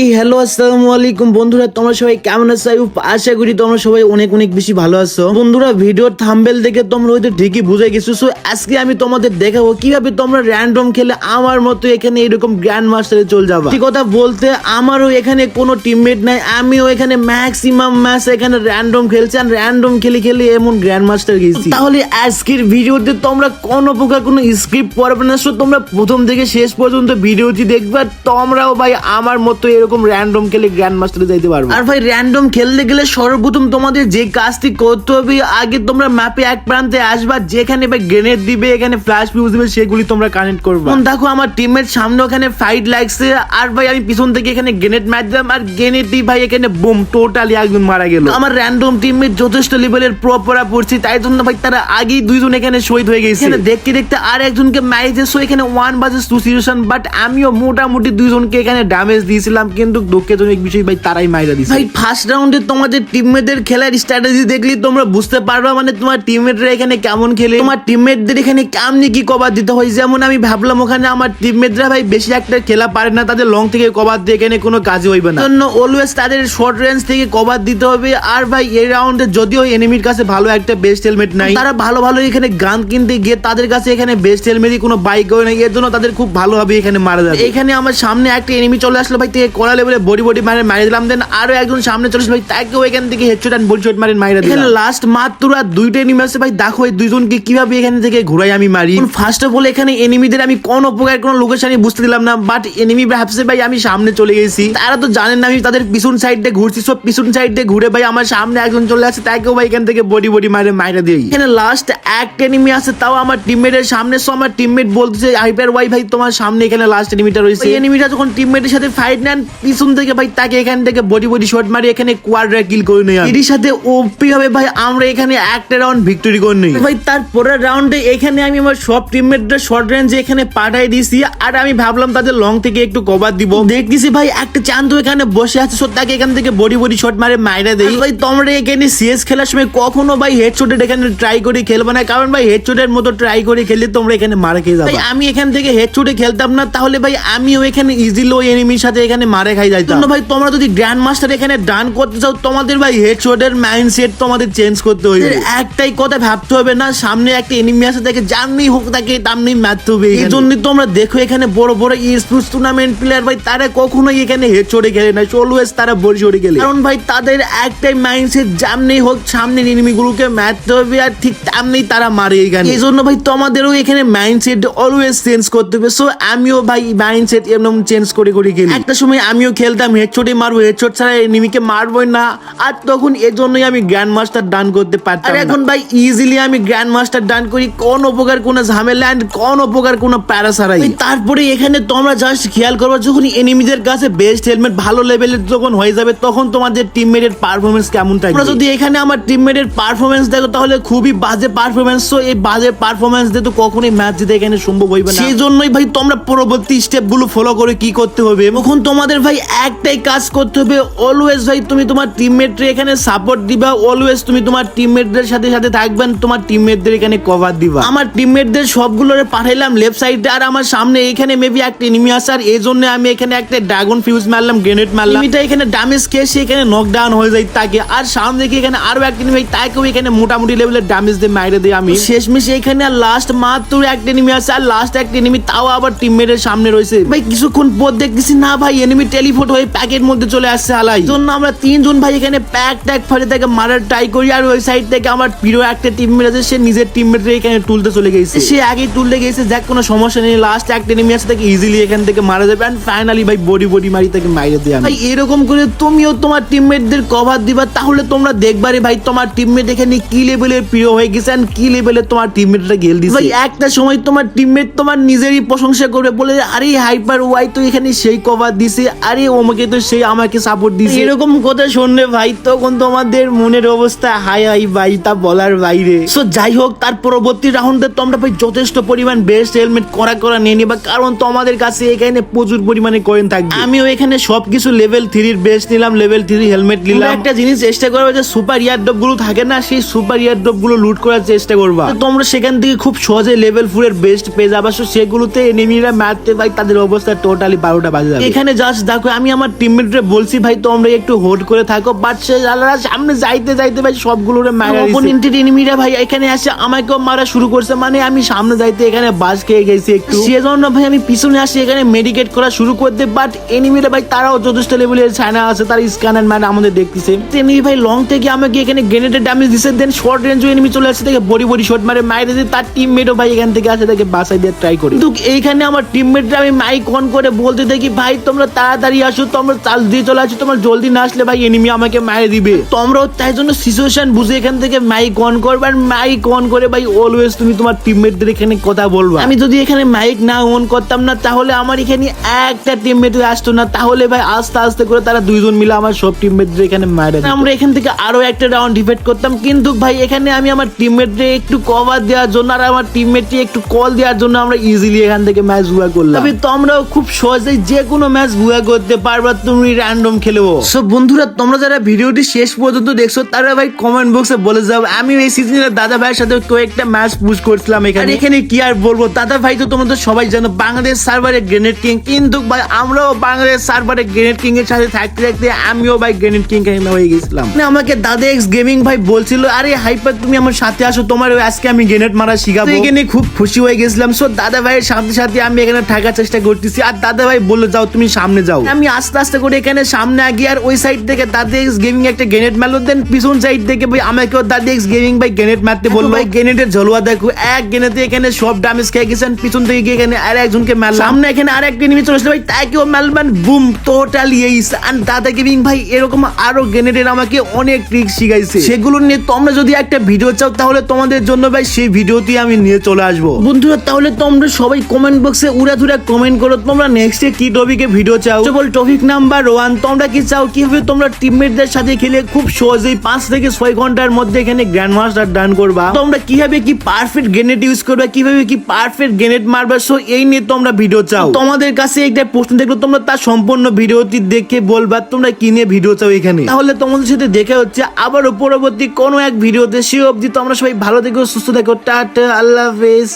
এই হ্যালো আসসালামু আলাইকুম। বন্ধুরা, তোমরা সবাই কেমন আছো? আশা করি তোমরা সবাই অনেক অনেক বেশি ভালো আছো। বন্ধুরা, ভিডিওর থাম্বেল দেখে তোমরা হয়তো ঠিকই বুঝে গেছো। সো আজকে আমি তোমাদের দেখাবো কীভাবে তোমরা র্যান্ডম খেলে আমার মতো এখানে এরকম গ্র্যান্ড মাস্টারে চলে যাবা। সত্যি কথা বলতে, আমারও এখানে কোনো টিমমেট নাই। আমিও এখানে ম্যাক্সিমাম ম্যাচ এখানে র্যান্ডম খেলছি আর র্যান্ডম খেলে খেলে এমন গ্র্যান্ড মাস্টার গেছি। তাহলে আজকের ভিডিওতে তোমরা কোনো প্রকার কোনো স্ক্রিপ্ট পড়বে না। সো তোমরা প্রথম থেকে শেষ পর্যন্ত ভিডিওটি দেখবে আর তোমরাও ভাই আমার মতো এরকম র্যান্ডম খেলে গ্র্যান্ড মাস্টারে যাইতে পারবে। আর ভাই র্যান্ডম খেলতে গেলে সর্বপ্রথম তোমাদের যে কাজটি করতে হবে আগে তোমরা ম্যাপে এক প্রান্তে আসবা যেখানে ভাই গ্রেনেড দিবে এখানে ফ্ল্যাশ ফিউজ দিবে সেগুলি তোমরা কানেক্ট করবে। দেখো আমার টিমের সামনে ওখানে ফাইট লাগছে আর ভাই আমি পিছন থেকে এখানে গ্রেনেড মার দিলাম আর গ্রেনেড দিয়ে ভাই এখানে বুম টোটালি একজন মারা গেল। আমার র্যান্ডম টিমমেট যথেষ্ট লেভেলের প্রপরা পড়ছি তাই জন্য ভাই তারা আগেই দুইজন এখানে শহীদ হয়ে গেছে। এখানে দেখতে দেখতে আর একজনকে মারিছে সো এখানে one versus two situation but আমিও মোটামুটি দুইজনকে এখানে ড্যামেজ দিয়েছিলাম। কিন্তু দুঃখজনক বিষয় ভাই তারাই মাইরা দিছে। ভাই ফার্স্ট রাউন্ডে তোমাদের টিমমেটদের খেলার স্ট্র্যাটেজি দেখলি তোমরা বুঝতে পারবা মানে তোমার টিমমেটরা এখানে কেমন খেলে। তোমার টিমমেটদের এখানে কেমনি কি কভার দিতে হয়? যেমন আমি ভাবলাম ওখানে আমার টিমমেটরা ভাই বেশি একটা খেলা পারে না তাদের লং থেকে কভার দিয়ে এখানে কোনো কাজে হইবে না। জন্য অলওয়েজ তাদের শর্ট রেঞ্জ থেকে কভার দিতে হবে। আর ভাই এই রাউন্ডে যদিও এনিমির কাছে ভালো একটা বেস্ট হেলমেট নাই তারা ভালো ভালো এখানে গান কিনতে গিয়ে তাদের কাছে এখানে বেস্ট হেলমেটই কোনো বাইক হয় না এর জন্য তাদের খুব ভালোভাবে এখানে মারা যাবে। এখানে আমার সামনে একটা এনিমি চলে আসলো ভাই থেকে কড়া লেভেলে বডি বডি মারে মারি দিলাম। দেন আরও একজন সামনে চলে আসলো ভাই তাকেও এখান থেকে হেডশট এন্ড বডি শট মারে দিলাম। লাস্ট মাত্র আর দুইটা এনিমি আছে ভাই। দেখো এই দুইজনকে কীভাবে এখান থেকে ঘুরাই আমি মারি। ফার্স্ট অফ অল এখানে এনিমিদের আমি কোন উপকার কোন লোকেশনই বুঝতে দিলাম না বাট এনিমি ভাবছে ভাই আমি সামনে চলে গেছি। তারা তো জানেন না আমি তাদের পিছন সাইড দিয়ে ঘুরছি সব পিছন সাইড দিয়ে ঘুরে ভাই আমার সামনে একজন চলে আসছে তাকেও ভাই এখান থেকে বডি বডি মারে মাইরা দিই। এখানে লাস্ট এক এনিমি আছে তাও আমার টিমমেটের সামনে। সো আমার টিমমেট বলতেছে হাইপার ওয়াই ভাই তোমার সামনে এখানে লাস্ট এনিমিটা রয়েছে। এনিমিটা যখন টিমমেটের সাথে ফাইট নেন পিছন থেকে ভাই তাকে এখান থেকে বডি বডি শট মারি এখানে কোয়াড্রা কিল করে নেই এর সাথে ওপি হবে ভাই আমরা এখানে একটা রাউন্ড ভিক্টরি করে নেই। ভাই তারপরের রাউন্ডে এখানে আমি আমার সব টিমমেটদের শর্ট রেঞ্জে এখানে পাঠাই দিয়েছি আর আমি ভাবলাম তাদের লং থেকে একটু কভার দিব। দেখতেছি ভাই একটা চান্দু এখানে বসে আছে সো তাকে এখান থেকে বডি বডি শট মারে মাইরা দেই। ভাই তোমরা এখানে সিএস খেলার সময় কখনো ভাই হেডশটের এখানে ট্রাই করে খেলবে না কারণ ভাই হেডশটের মতো ট্রাই করে খেললে তোমরা এখানে মারা খেয়ে যাবে। আমি এখান থেকে হেডশটে খেলতাম না তাহলে ভাই আমিও এখানে ইজিলি ওই এনিমির সাথে এখানে মারে খাই যাইতাম। ভাই তোমরা যদি গ্র্যান্ড মাস্টার এখানে ডান করতে চাও তোমাদের ভাই হেডশটের মাইন্ডসেট তোমাদের চেঞ্জ করতে হবে একটাই কথা ভাবতে হবে না সামনে একটা এনিমি আছে তাকে জাননি হোক তাকে তামনি মারতে হবে এই জন্য তোমরা দেখো এখানে বড় বড় স্পোর্টস টুর্নামেন্ট প্লেয়ার ভাই তারা কখনোই এখানে হেডশটে খেলে না অলওয়েজ তারা বড়ি চড়ে খেলে। কারণ ভাই তাদের একটাই মাইন্ডসেট জামনি হোক সামনের এনিমিগুলোকে মারতে হবে আর ঠিক তেমনি তারা মারে এখানে। এই জন্য ভাই তোমাদেরও এখানে মাইন্ডসেট অলওয়েজ চেঞ্জ করতে হবে। সো আমিও ভাই মাইন্ডসেট এমন চেঞ্জ করে করে খেলি। একটা সময় আমিও খেলতাম হেডশটে মারবো হেডশট ছাড়া এনিমিকে মারবোই না। আর তখন এজন্যই আমি গ্র্যান্ড মাস্টার ডান করতে পারতাম আর এখন ভাই ইজিলি আমি গ্র্যান্ড মাস্টার ডান করি কোন উপকার কোনো ঝামেলা and কোন উপকার কোনো প্যারা ছাড়াই। তারপরে এখানে তোমরা জাস্ট খেয়াল করবে যখন এনিমিদের কাছে বেস্ট হেলমেট ভালো লেভেলের যখন হয়ে যাবে তখন তোমাদের টিমমেটের পারফরমেন্স কেমন থাকবে? তোমরা যদি এখানে আমার টিমমেটের পারফরমেন্স দেখো তাহলে খুবই বাজে পারফরমেন্স তো এই বাজে পারফরমেন্স দিয়ে তো কখনোই ম্যাচ জিতে এখানে সম্ভব হইবে না। সেই জন্যই ভাই তোমরা পরবর্তী স্টেপগুলো ফলো করে কি করতে হবে? এখন তোমাদের ভাই, একটাই কাজ করতে হবে অলওয়েজ ভাই তুমি তোমার টিমমেটরে এখানে সাপোর্ট দিবা অলওয়েজ তুমি তোমার টিমমেটদের সাথে সাথে থাকবেন তোমার টিমমেটদের এখানে কভার দিবা। আমার টিমমেটদের সবগুলোরে পাঠাইলাম লেফট সাইডে আর আমার সামনে এখানে মেবি একটা এনিমি আছে, আর এই জন্য আমি এখানে একটা ড্রাগন ফিউজ মারলাম গ্রেনেড মারলাম। এটা এখানে ড্যামেজ খেয়ে এখানে নকডাউন হয়ে যায় তাকে। আর সামনে দেখি এখানে আরও একটা এনিমি তাকেও এখানে মোটামুটি লেভেলের ড্যামেজ দিয়ে মাইরে দিই আমি শেষমেশ এখানে আর লাস্ট মাত্র একটা এনিমি আছে, আর লাস্ট একটা এনিমি তাও আবার টিমমেটের সামনে রয়েছে। ভাই, কিছুক্ষণ পর দেখতেছি, না ভাই এনিমি টেলিফোট হয়ে প্যাকের মধ্যে চলে আসছে আলাই জন্য আমরা তিনজন ভাই এখানে প্যাক ট্যাক ফাড়ে থেকে মারার ট্রাই করি আর ওই সাইড থেকে আমার প্রিয় একটা টিমমেট আছে সে নিজের টিমমেটের এখানে তুলতে চলে গেছে। সে আগেই তুলতে গেছে যাক কোনো সমস্যা নেই। লাস্ট একটা এনিমি আছে তাকে ইজিলি এখান থেকে মারা যাবে। এন্ড ফাইনালি ভাই বডি বডি মারি তাকে মাইরে দেয় ভাই এরকম করে তুমিও তোমার টিমমেটদের কভার দিবা তাহলে তোমরা দেখবারে ভাই তোমার টিমমেট এখানে কি লেভেলের প্রিয় হয়ে গেছে অ্যান্ড কি লেভেলে তোমার টিমমেটটা গেল দিছে। ভাই একটা সময় তোমার টিমমেট তোমার নিজেরই প্রশংসা করবে বলে আরে হাইপার ওয়াই তো এখানে সেই কভার দিছে আরে ওমাকে তো সেই আমাকে সাপোর্ট দিছে এরকম কথা শুনলে ভাই তখন তোমাদের মনের অবস্থা হাই হাই ভাই তা বলার বাইরে। সো যাই হোক তার পরবর্তী রাউন্ডে তোমরা ভাই যথেষ্ট পরিমাণ বেস্ট হেলমেট করা করা নিয়ে নিবা কারণ তোমাদের কাছে এখানে প্রচুর পরিমাণে কয়েন থাকবে। আমিও এখানে সবকিছু লেভেল থ্রির বেস্ট নিলাম লেভেল থ্রি হেলমেট নিলাম। একটা জিনিস চেষ্টা করবে যে সুপার ইয়ার ড্রপগুলো থাকে না সেই সুপার ইয়ার ড্রপগুলো লুট করার চেষ্টা করবা। তোমরা সেখান থেকে খুব সহজে লেভেল ফোর এর বেস্ট পেয়ে যাবা। So সেগুলোতে এনিমিরা মারতে ভাই তাদের অবস্থা টোটালি বারোটা বাজে যাবে। এখানে জাস্ট দেখো আমি আমার টিমমেটরে বলছি ভাই তোমরা একটু হোল্ড করে থাকো। বাট সে আল্লাহরা সামনে যাইতে যাইতে ভাই সবগুলোরে মারা অপোনেন্টের এনিমিরা ভাই এখানে আসে আমাকেও মারা শুরু করছে। মানে আমি সামনে যাইতে এখানে বাস খেয়ে গেছি একটু। সেজন্য ভাই আমি পিছনে আসি এখানে মেডিকেট করা শুরু করতে বাট এনিমিরা ভাই তারাও যথেষ্ট লেভেলের ছানা আছে তার স্ক্যানার ম্যান আমাদের দেখতেছে। এনিমি ভাই লং থেকে আমাকে এখানে গ্রেনেডের ড্যামেজ দিছে। দেন শর্ট রেঞ্জ এনিমি চলে আসছে থেকে বড়ি বড়ি শট মারে মাইরে দিয়ে তার টিমমেটও ভাই এখান থেকে আসে তাকে বাসায় দিয়ে ট্রাই করি। কিন্তু এইখানে আমার টিমমেটরা আমি মাইক অন করে বলতে দেখি ভাই তোমরা তাড়াতাড়ি আসো, তোমরা দিয়ে চলে আসো, তোমার জলদি না আসলে ভাই এনিমি আমাকে দিবে। তোমরাও তাই জন্য সিচুয়েশন বুঝে এখান থেকে মাইক অন করবে আর মাইক অন করে ভাই অলওয়েজ তুমি তোমার টিমমেটদের এখানে কথা বলবা। আমি যদি এখানে মাইক না অন করতাম না, তাহলে আমার এখানে একটা টিমমেট আসতো না। তাহলে ভাই আস্তে আস্তে করে তারা দুইজন মিলে আমার সব টিমমেটদের এখানে মারে আমরা এখান থেকে আরও একটা রাউন্ড ডিফেক্ট করতাম। কিন্তু ভাই এখানে আমি আমার টিমমেটরে একটু কভার দেওয়ার জন্য আর আমার টিমমেটকে একটু কল দেওয়ার জন্য আমরা ইজিলি এখান থেকে ম্যাচ বুয়া করলাম। তবে তোমরাও খুব সহজেই যে কোনো ম্যাচ করতে পারবা তুমি র্যান্ডম খেলব। সব বন্ধুরা তোমরা যারা ভিডিওটি শেষ পর্যন্ত দেখছ তারা ভাই কমেন্ট বক্সে বলে যাও। আমি এই সিজনে দাদা ভাইয়ের সাথে কয়েকটা ম্যাচ পুশ করছিলাম এখানে। এখানে কি আর বলব? দাদা ভাই তো তোমরা তো সবাই জানো বাংলাদেশ সার্ভারে গ্রেনেড কিং কিন্তু ভাই আমরাও বাংলাদেশ সার্ভারে গ্রেনেড কিং এর সাথে থাকতে থাকতে আমিও ভাই গ্রেনেড কিং হয়ে গেছিলাম। মানে আমাকে দাদা এক্স গেমিং ভাই বলছিল আরে হাইপার তুমি আমার সাথে আসো তোমার আজকে আমি গ্রেনেড মারা শিখাবো। এখানে খুব খুশি হয়ে গেছিলাম। সো দাদা ভাইয়ের সাথে সাথে আমি এখানে থাকার চেষ্টা করতেছি। আর দাদা ভাই বলল যাও তুমি সামনে যাও। আমি আস্তে আস্তে করে এখানে সামনে আগি আর ওই সাইড থেকে দাদা এক্স গেমিং একটা গ্রেনেড মারলো। দেন পিছন সাইড থেকে ভাই আমাকেও দাদা এক্স গেমিং ভাই গ্রেনেড মারতে বলল। ভাই গ্রেনেডের ঝলুয়া দেখো। এক গ্রেনেডে এখানে সব ড্যামেজ খেয়ে গেছেন। পিছন থেকে গিয়ে এখানে আর একজনকে মারলাম। সামনে এখানে আর একটা নিমি চলে আসলো ভাই তাকেও মারলাম। বুম টোটালি এই আর দাদা গেমিং ভাই এরকম আরও গ্রেনেডের আমাকে অনেক ট্রিক শিখাইছে। সেগুলো নিয়ে তোমরা যদি একটা ভিডিও চাও তাহলে তোমাদের জন্য ভাই সেই ভিডিওটি আমি নিয়ে চলে আসব। বন্ধুরা তাহলে তোমরা সবাই কমেন্ট বক্সে উড়া ধুরা কমেন্ট করো। তোমরা নেক্সট কি টপিকে ভিডিও চাও? কেবল টপিক নাম্বার ওয়ান তোমরা কি চাও? কীভাবে তোমরা টিমমেটদের সাথে খেলে? খুব সহজেই পাঁচ থেকে ছয় ঘণ্টার মধ্যে এখানে গ্র্যান্ড মাস্টার ডান করবা। তোমরা কীভাবে কি পারফেক্ট গ্রেনেড ইউজ করবে? কীভাবে কি পারফেক্ট গ্রেনেড মারবে? সো এই নিয়ে তোমরা ভিডিও চাও। তোমাদের কাছে একটা প্রশ্ন দেখল তোমরা তার সম্পূর্ণ ভিডিওটি দেখে বলবা, তোমরা কি নিয়ে ভিডিও চাও এখানে? তাহলে তোমাদের সাথে দেখা হচ্ছে আবারও পরবর্তী কোনো এক ভিডিওতে সে অবধি তোমরা সবাই ভালো থেকো, সুস্থ থেকো, টাটা, আল্লাহ হাফেজ।